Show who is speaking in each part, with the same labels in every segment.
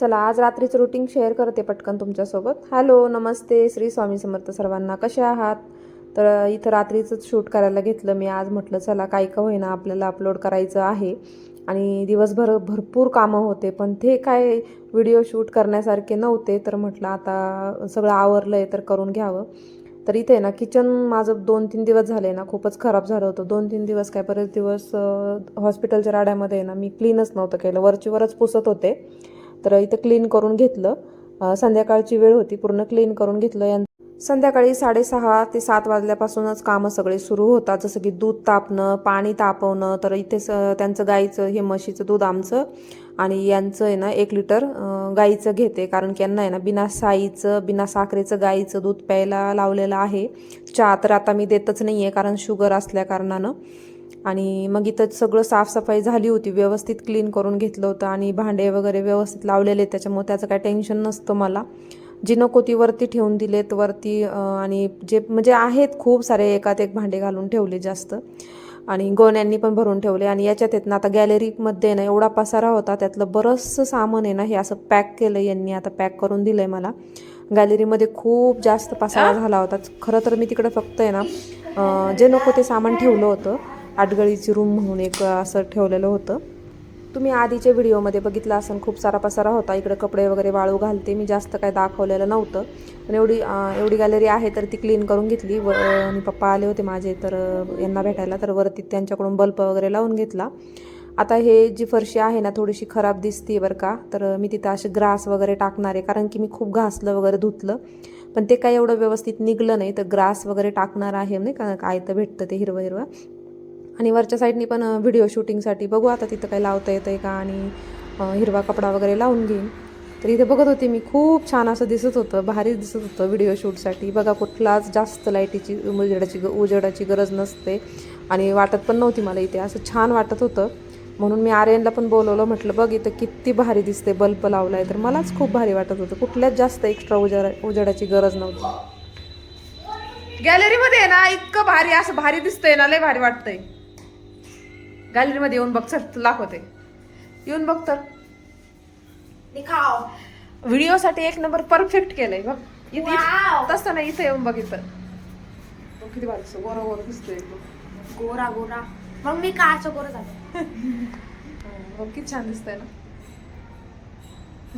Speaker 1: चला आज रात्रीचं रुटीन शेअर करते पटकन तुमच्यासोबत. हॅलो नमस्ते श्री स्वामी समर्थ सर्वांना. कसे आहात? तर इथं रात्रीचंच शूट करायला घेतलं मी. आज म्हटलं चला काय का होईना आपल्याला अपलोड करायचं आहे. आणि दिवसभर भरपूर कामं होते पण ते काय व्हिडिओ शूट करण्यासारखे नव्हते. तर म्हटलं आता सगळं आवरलं आहे तर करून घ्यावं. तर इथे ना किचन माझं दोन तीन दिवस झाले ना खूपच खराब झालं होतं. दोन तीन दिवस काय बरेच दिवस हॉस्पिटलच्या राड्यामध्ये ना मी क्लीनच नव्हतं केलं. वरची वरच पुसत होते. तर इथं क्लीन करून घेतलं. संध्याकाळची वेळ होती पूर्ण क्लीन करून घेतलं. यां संध्याकाळी साडेसहा ते सात वाजल्यापासूनच कामं सगळे सुरू होतात. जसं की दूध तापणं पाणी तापवणं तर इथे स त्यांचं गाईचं हे म्हशीचं दूध आमचं. आणि यांचं आहे ना एक लिटर गाईचं घेते. कारण की यांना आहे ना बिना साईचं बिना साखरेचं गाईचं दूध प्यायला लावलेलं आहे. चहा तर आता मी देतच नाही आहे कारण शुगर असल्या कारणानं. आणि मग इथं सगळं साफसफाई झाली होती व्यवस्थित क्लीन करून घेतलं होतं आणि भांडे वगैरे व्यवस्थित लावलेले त्याच्यामुळे त्याचं काही टेन्शन नसतं मला. जी नको ती वरती ठेवून दिलेत वरती आणि जे म्हणजे आहेत खूप सारे एकात एक भांडे घालून ठेवले जास्त. आणि गोण्यांनी पण भरून ठेवले. आणि याच्यात आहेत ना आता गॅलरीमध्ये ना एवढा पसारा होता त्यातलं बरंचसं सामान आहे ना हे असं पॅक केलं यांनी आता पॅक करून दिलं आहे मला गॅलरीमध्ये खूप जास्त पसारा झाला होता. खरं तर मी तिकडं फक्त आहे ना जे नको ते सामान ठेवलं होतं. आटगळीची रूम म्हणून एक असं ठेवलेलं होतं. तुम्ही आधीच्या व्हिडिओमध्ये बघितलं असेल खूप सारा पसारा होता. इकडे कपडे वगैरे वाळू घालते. मी जास्त काय दाखवलेलं नव्हतं. पण एवढी एवढी गॅलरी आहे तर ती क्लीन करून घेतली. व आणि पप्पा आले होते माझे तर यांना भेटायला. तर वरती त्यांच्याकडून बल्ब वगैरे लावून घेतला. आता हे जी फरशी आहे ना थोडीशी खराब दिसते बरं का. तर मी तिथं असे ग्रास वगैरे टाकणार आहे कारण की मी खूप घासलं वगैरे धुतलं. पण ते काय एवढं व्यवस्थित निघलं नाही. तर ग्रास वगैरे टाकणार आहे नाही का? काय तर भेटतं ते हिरवं हिरवं आणि वरच्या साईडनी पण व्हिडिओ शूटिंगसाठी बघू आता तिथं काही लावता येतं आहे का आणि हिरवा कपडा वगैरे लावून घेईन. तर इथे बघत होते मी खूप छान असं दिसत होतं भारी दिसत होतं व्हिडिओ शूटसाठी बघा कुठलाच जास्त लाईटीची उजेडाची उजेडाची गरज नसते. आणि वाटत पण नव्हती मला इथे असं छान वाटत होतं. म्हणून मी आर्यनला पण बोलवलं म्हटलं बघ इथं किती भारी दिसते बल्ब लावला आहे तर मलाच खूप भारी वाटत होतं. कुठल्याच जास्त एक्स्ट्रा उजेडा उजेडाची गरज नव्हती. गॅलरीमध्ये आहे ना इतकं भारी असं भारी दिसतंय ना लय भारी वाटतंय. गॅलरीमध्ये येऊन बघ चल तुला दाखवते. येऊन बघ तर.
Speaker 2: दिखाओ
Speaker 1: व्हिडिओसाठी एक नंबर परफेक्ट केलंय बघ. इथे
Speaker 2: Wow.
Speaker 1: तसं नाही इथं येऊन बघ इथं. बघ किती दिसतं गोरा गोरा दिसतोय एकदम.
Speaker 2: गोरा गोरा. मग मी कायचं गोरा झालं.
Speaker 1: हं, बघ किती छान दिसतंय ना.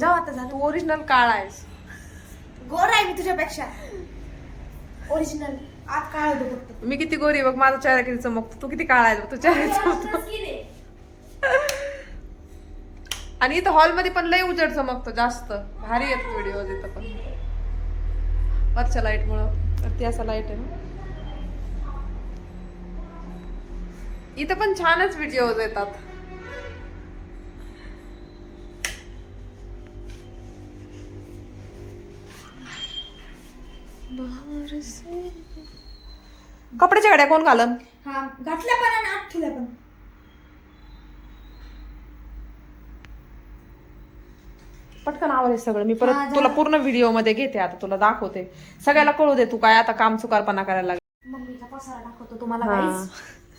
Speaker 2: जाऊ आता झालं
Speaker 1: तू ओरिजिनल काळा आहेस.
Speaker 2: गोरा आहे मी तुझ्यापेक्षा. ओरिजिनल आत काळ होतं फक्त.
Speaker 1: मी किती गोरी बघ माझा चेहरा किती चमकतो तू किती काळा आहे बघ तू चेहरा चमकतो. आणि इथं हॉलमध्ये पण लय उजेड चमकतो जास्त. भारी येत व्हिडिओ इथं पण. वरच्या लाइट मुळे वरती असा लाइट आहे ना. इथं पण छानच व्हिडिओ येतात. कपड्याच्या गाड्या कोण घालन?
Speaker 2: हा घातल्या पण आणि आत ठेवल्या पण.
Speaker 1: पटकन आवाज आहे सगळं. मी
Speaker 2: हा,
Speaker 1: परत
Speaker 2: झालं.
Speaker 1: तुला पूर्ण व्हिडिओमध्ये घेते आता तुला दाखवते. सगळ्याला कळू दे तू काय आता काम चुकारपणा करायला लागली.
Speaker 2: मम्मीचा पसारा दाखवतो तुम्हाला
Speaker 1: हा.
Speaker 2: guys.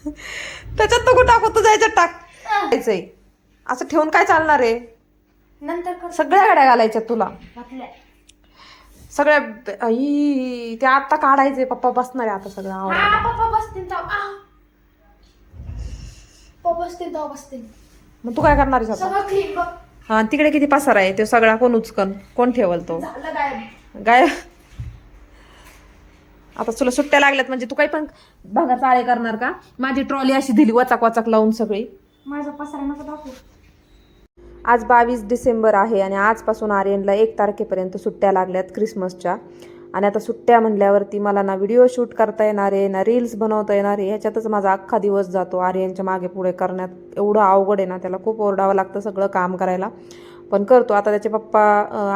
Speaker 1: त्याच्यात तू टाकू तू जायच्यात टाक. जायचंय. असं ठेवून काय चालणार आहे?
Speaker 2: नंतर कर
Speaker 1: सगळ्या गाड्या घालायच्या तुला.
Speaker 2: घातल्या.
Speaker 1: सगळ्या आई, ते आता काढायचे पप्पा बसणार आहे आता सगळं आवडायला
Speaker 2: हा पप्पा बसतील आ. पप्पा बसतील बसतील.
Speaker 1: मग तू काय करणार आहेस आता?
Speaker 2: सगळं क्लीन बघ.
Speaker 1: हा तिकडे किती पसारा आहे? तो सगळा कोण उचकन? कोण ठेवल तो?
Speaker 2: झालं गायब.
Speaker 1: गाय आता तुला सुट्ट्या लागल्यात म्हणजे तू काही पण भागा चाळे करणार का? माझी ट्रॉली अशी दिली वाचाक वाचाक लावून सगळी.
Speaker 2: माझा पसारा नको दाखवू.
Speaker 1: आज बावीस डिसेंबर आहे आणि आजपासून आर्यनला एक तारखेपर्यंत सुट्ट्या लागल्यात क्रिसमसच्या. आणि आता सुट्ट्या म्हणल्यावरती मला ना व्हिडिओ शूट करता येणार आहे ना रील्स बनवता येणार आहे. ह्याच्यातच माझा अख्खा दिवस जातो आर्यनच्या मागे पुढे करण्यात. एवढं अवघड आहे ना त्याला खूप ओरडावं लागतं सगळं काम करायला. पण करतो. आता त्याचे पप्पा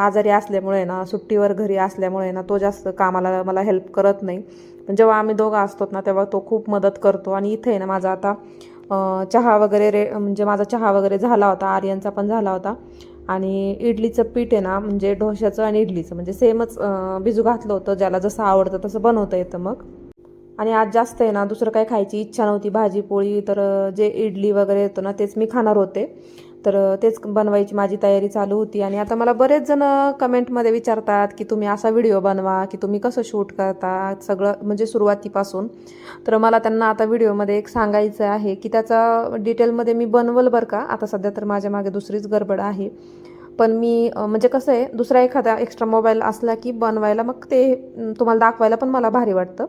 Speaker 1: आजारी असल्यामुळे ना सुट्टीवर घरी असल्यामुळे ना तो जास्त कामाला मला हेल्प करत नाही. पण जेव्हा आम्ही दोघं असतो ना तेव्हा तो खूप मदत करतो. आणि इथे आहे ना माझा आता चहा वगैरे रे म्हणजे माझा चहा वगैरे झाला होता आर्यनचा पण झाला होता. आणि इडलीचं पीठ आहे ना म्हणजे डोश्याचं आणि इडलीचं म्हणजे सेमच भिजू घातलं होतं ज्याला जसं आवडतं तसं बनवता येतं मग. आणि आज जास्त आहे ना दुसरं काही खायची इच्छा नव्हती भाजी पोळी तर जे इडली वगैरे येतं ना तेच मी खाणार होते. तर तेच बनवायची माझी तयारी चालू होती. आणि आता मला बरेच जण कमेंटमध्ये विचारतात की तुम्ही असा व्हिडिओ बनवा की तुम्ही कसं शूट करता सगळं म्हणजे सुरुवातीपासून. तर मला त्यांना आता व्हिडिओमध्ये एक सांगायचं आहे की त्याचा डिटेलमध्ये मी बनवल बरं का. आता सध्या तर माझ्या मागे दुसरीच गडबड आहे. पण मी म्हणजे कसं आहे दुसरा एखादा एक्स्ट्रा मोबाईल असला की बनवायला मग ते तुम्हाला दाखवायला पण मला भारी वाटतं.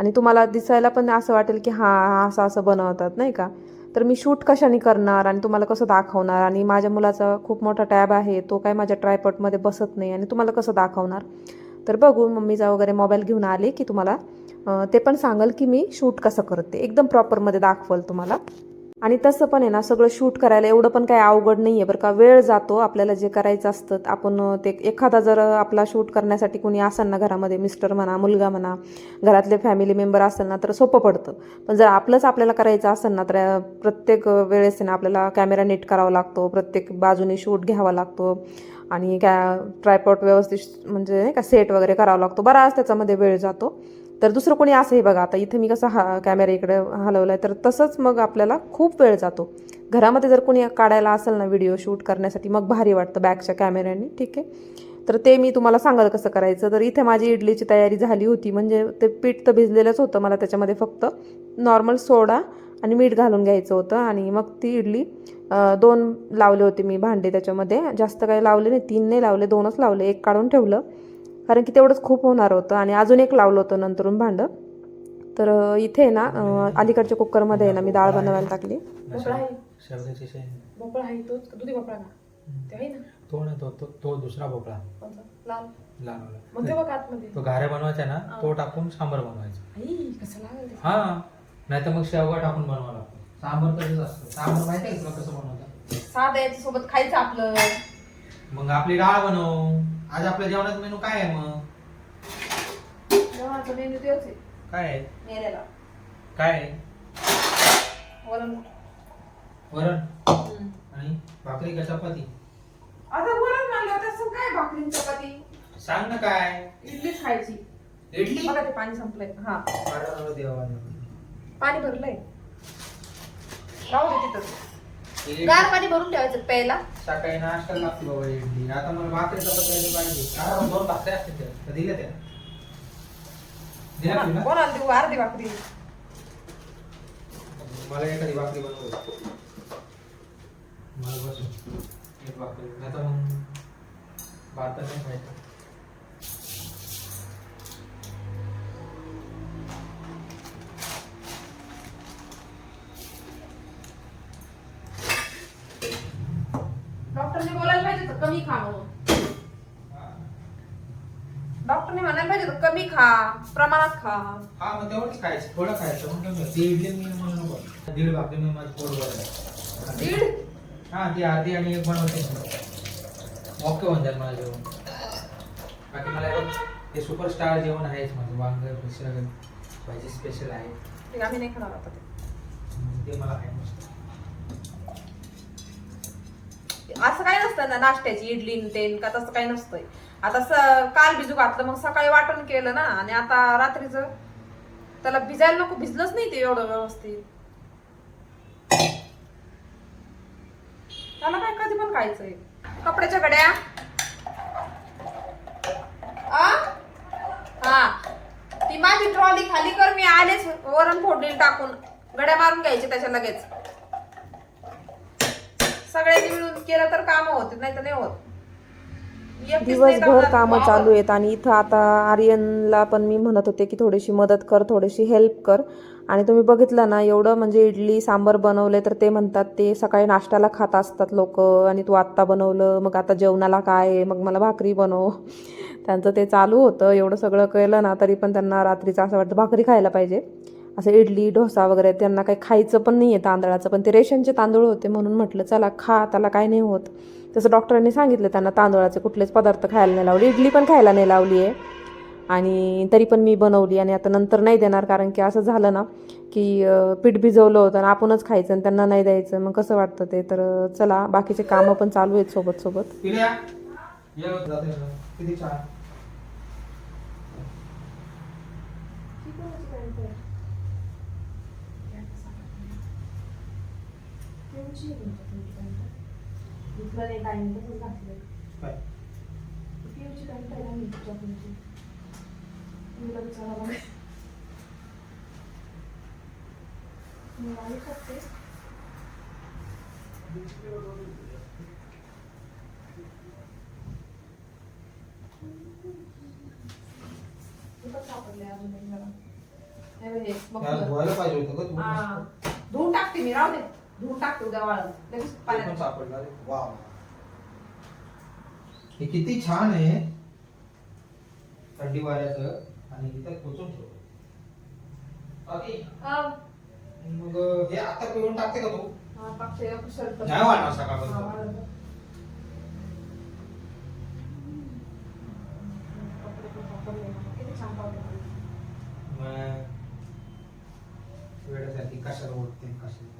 Speaker 1: आणि तुम्हाला दिसायला पण असं वाटेल की हां असं असं बनवतात नाही का? तर मी शूट कशाने करणार आणि तुम्हाला कसं दाखवणार? आणि माझ्या मुलाचा खूप मोठा टॅब आहे तो काय माझ्या ट्रायपॉटमध्ये बसत नाही आणि तुम्हाला कसं दाखवणार? तर बघू मम्मीचा वगैरे मोबाईल घेऊन आले की तुम्हाला ते पण सांगाल की मी शूट कसं करते. एकदम प्रॉपरमध्ये दाखवल तुम्हाला. आणि तसं पण आहे ना सगळं शूट करायला एवढं पण काही अवघड नाही आहे बरं का. वेळ जातो आपल्याला जे करायचं असतं आपण ते एखादा जर आपला शूट करण्यासाठी कोणी असाल ना घरामध्ये मिस्टर म्हणा मुलगा म्हणा घरातले फॅमिली मेंबर असेल ना तर सोपं पडतं. पण जर आपलंच आपल्याला करायचं असेल ना तर प्रत्येक वेळेस ना आपल्याला कॅमेरा नीट करावा लागतो प्रत्येक बाजूने शूट घ्यावा लागतो आणि कॅ ट्रायपॉट व्यवस्थित म्हणजे नाही का सेट वगैरे करावा लागतो. बराच त्याच्यामध्ये वेळ जातो. तर दुसरं कोणी असंही बघा आता इथे मी कसं हा कॅमेरा इकडे हलवला आहे तर तसंच मग आपल्याला खूप वेळ जातो. घरामध्ये जर कोणी काढायला असेल ना व्हिडिओ शूट करण्यासाठी मग भारी वाटतं बॅकच्या कॅमेऱ्याने ठीक आहे? तर ते मी तुम्हाला सांगाल कसं करायचं. तर इथे माझी इडलीची तयारी झाली होती म्हणजे ते पीठ तर भिजलेलंच होतं मला त्याच्यामध्ये फक्त नॉर्मल सोडा आणि मीठ घालून घ्यायचं होतं. आणि मग ती इडली दोन लावले होते मी भांडे त्याच्यामध्ये. जास्त काही लावले नाही तीन नाही लावले दोनच लावले. एक काढून ठेवलं. कारण की तेवढंच खूप होणार होतं आणि अजून एक लावलं होतं नंतरून भांडं. तर इथे आहे ना अलीकडच्या कुकरमध्ये आहे ना मी डाळ बनवायला टाकली.
Speaker 2: ते आहे ना.
Speaker 3: तो तो दुसरा भोपळा?
Speaker 2: लाल.
Speaker 3: लाल
Speaker 2: ते
Speaker 3: घाऱ्या बनवायचा ना तो टाकून सांबर बनवायचा.
Speaker 2: आई कसं लागेल ते?
Speaker 3: हा. नाही तर मग शेवगा टाकून बनवा लागतो. सांबर तसंच असतं. सांबर माहिती आहे तुला कसं बनवतात?
Speaker 2: सोबत खायचं आपलं.
Speaker 3: मग आपली डाळ बनव. आज आपल्या जेवणाचा मेनू काय आहे मग?
Speaker 2: जेवणाचा मेनू तेच आहे.
Speaker 3: काय आहे?
Speaker 2: मेल्याला
Speaker 3: काय आहे?
Speaker 2: वरण.
Speaker 3: वरण? आणि भाकरी का चपाती?
Speaker 2: आता वरण म्हणलं तसं काय भाकरी चपाती?
Speaker 3: सांग ना काय.
Speaker 2: इडलीच खायची.
Speaker 3: इडली?
Speaker 2: बघा ते पाणी संपलंय. हा.
Speaker 3: अरे देवा.
Speaker 2: पाणी भरलंय. राहू दे तिथं.
Speaker 3: इडली-
Speaker 2: गार पाणी भरून ठेवायचं प्यायला.
Speaker 3: सकाळी नाश्ता लागते बाबा इडली. आता मला भाकरी चपाती यायला पाहिजे. आता दोन भाकऱ्या असतील त्या दिल्या त्या. दिल्या
Speaker 2: कोणाला देऊ? अर्धी भाकरी
Speaker 3: मला एखादी भाकरी बनवू मला बसून एक भाकरी. नाही तर मग भात नाही खायचं.
Speaker 2: तर कमी खा डॉक्टरने म्हणायला पाहिजे तर कमी खा प्रमाणात खा.
Speaker 3: हा मग तेवढंच खायचं थोडं खायचं मग कमी होतं. ती इडली मी म्हणून नको. दीड भाकरी मी माझं पोट भरलं
Speaker 2: दीड?
Speaker 3: हा ती अर्धी आणि एक बनवते. ओके होऊन जाईल माझं जेवण. बाकी मला एक हे सुपरस्टार जेवण आहेच माझं वांग मिसळ भाजी स्पेशल आहे.
Speaker 2: ते आम्ही नाही खाणार आता ते.
Speaker 3: ते मला आहे मस्त.
Speaker 2: असं काही नसतं ना नाश्त्याची इडली तेन का तसं काही नसतंय. आता स- काल भिजू घातलं मग सकाळी वाटण केलं ना आणि आता रात्रीच त्याला भिजायला नको भिजलंच नाही ते एवढं व्यवस्थित. त्याला काय कधी पण खायचंय. कपड्याच्या गड्या. हा. ती माझी ट्रॉली खाली कर मी आलेच वरण फोडणी टाकून. गड्या मारून घ्यायचे त्याच्या लगेच. सगळ्यांनी मिळून केलं तर काम होत नाही तर नाही होत
Speaker 1: दिवसभर. कामं. चालू आहेत आणि इथं आता आर्यनला पण मी म्हणत होते की थोडीशी मदत कर थोडीशी हेल्प कर आणि तुम्ही बघितलं ना एवढं म्हणजे इडली सांबर बनवले तर ते म्हणतात ते सकाळी नाश्त्याला खात असतात लोक आणि तू आत्ता बनवलं मग आता जेवणाला काय मग मला भाकरी बनव त्यांचं ते चालू होतं एवढं सगळं केलं ना तरी पण त्यांना रात्रीचं असं वाटतं भाकरी खायला पाहिजे असं इडली डोसा वगैरे त्यांना काही खायचं पण नाही आहे तांदळाचं पण ते रेशनचे तांदूळ होते म्हणून म्हटलं चला खा त्याला काय नाही होत. तसं डॉक्टरांनी सांगितलं त्यांना तांदूळाचे कुठलेच पदार्थ खायला नाही लावले इडली पण खायला नाही लावली आहे. आणि तरी पण मी बनवली आणि आता नंतर नाही देणार कारण की असं झालं ना की पीठ भिजवलं होतं आणि आपणच खायचं आणि त्यांना नाही द्यायचं. मग कसं वाटतं ते? तर चला बाकीचे कामं पण चालू आहेत सोबत सोबत.
Speaker 3: किती काय
Speaker 2: पिऊची पॅन्ट आहे ना मी चॉकलेटची तुला विचारावं लागेल मी वाळू शकते कुठं सापडले अजून एक जरा हे बघ हे, बघ
Speaker 3: त्याला
Speaker 2: तुला.
Speaker 3: धुवायला पाहिजे होतं का तू
Speaker 2: हा. धुवून टाकते मी राहू दे धुवून टाकते वाळत लगेच
Speaker 3: पण
Speaker 2: पाण्यात
Speaker 3: सापडला रे वाव हे किती छान आहे. थंडी वाऱ्याचं. आणि इथं पोचून ठेव. बाकी
Speaker 2: हा,
Speaker 3: मग हे आता पिळून टाकते का तू?
Speaker 2: हा, एक
Speaker 3: नाही वाढणार
Speaker 2: हा,
Speaker 3: सकाळपर्यंत
Speaker 2: वाळत. कपडे पण वापरले ना. किती छान
Speaker 3: मग वेळेसाठी कशाला उठते कशाला?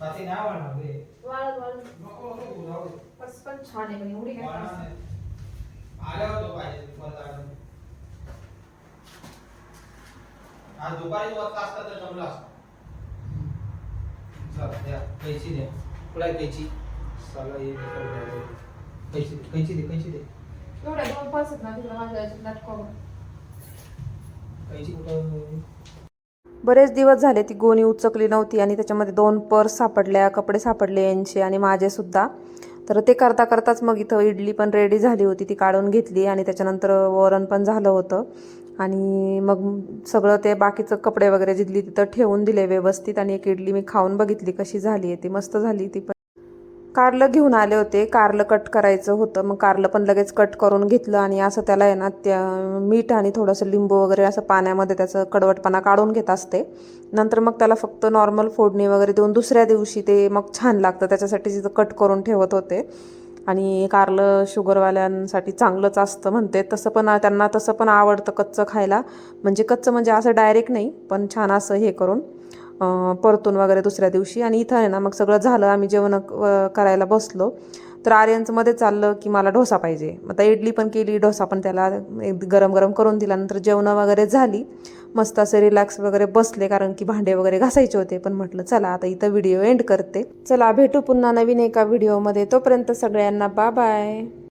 Speaker 3: बाकी नाही वाढणार रे
Speaker 2: वाळत वाळत
Speaker 3: नको नको तू जाऊ दे.
Speaker 2: बस पण छान आहे पण एवढी काय
Speaker 3: वाढणार
Speaker 2: त्रास नाही.
Speaker 3: आल्यावर तो पाहिजे परत. आज दुपारी वाजता असता तर जमला असता चला द्या कैची द्या कुठे कैची साला हे. कैची दे कैची दे कैची दे
Speaker 2: एवढ्या दोन पर्स आहेत ना तिकडे माझ्या याच्यात लटकवून.
Speaker 3: कैची कुठं
Speaker 1: बरेच दिवस झाले ती गोणी उचकली नव्हती आणि त्याच्यामध्ये दोन पर्स सापडल्या कपडे सापडले यांचे आणि माझे सुद्धा. तर ते करता करताच मग इथं इडली पण रेडी झाली होती ती काढून घेतली आणि त्याच्यानंतर वरण पण झालं होतं. आणि मग सगळं ते बाकीचं कपडे वगैरे जिथली तिथं ठेवून दिले व्यवस्थित आणि एक इडली मी खाऊन बघितली कशी झाली आहे ती मस्त झाली ती पण. कारलं घेऊन आले होते. कारलं कट करायचं होतं. मग कारलं पण लगेच कट करून घेतलं आणि असं त्याला आहे ना त्या मीठ आणि थोडंसं लिंबू वगैरे असं पाण्यामध्ये त्याचं कडवटपणा काढून घेत असते. नंतर मग त्याला फक्त नॉर्मल फोडणी वगैरे देऊन दुसऱ्या दिवशी ते मग छान लागतं. त्याच्यासाठी तिथं कट करून ठेवत होते. आणि कारलं शुगरवाल्यांसाठी चांगलंच असतं म्हणते. तसं पण त्यांना तसं पण आवडतं कच्चं खायला. म्हणजे कच्चं म्हणजे असं डायरेक्ट नाही पण छान असं हे करून. परतून वगैरे दुसऱ्या दिवशी. आणि इथं आहे ना मग सगळं झालं आम्ही जेवण करायला बसलो. तर आर्यांचं मध्ये चाललं की मला डोसा पाहिजे. मग आता इडली पण केली डोसा पण त्याला एक गरम गरम करून दिला नंतर जेवणं वगैरे झाली. मस्त असे रिलॅक्स वगैरे बसले कारण की भांडे वगैरे घासायचे होते. पण म्हटलं चला आता इथं व्हिडिओ एंड करते. चला भेटू पुन्हा नवीन एका व्हिडिओमध्ये तोपर्यंत सगळ्यांना बा बाय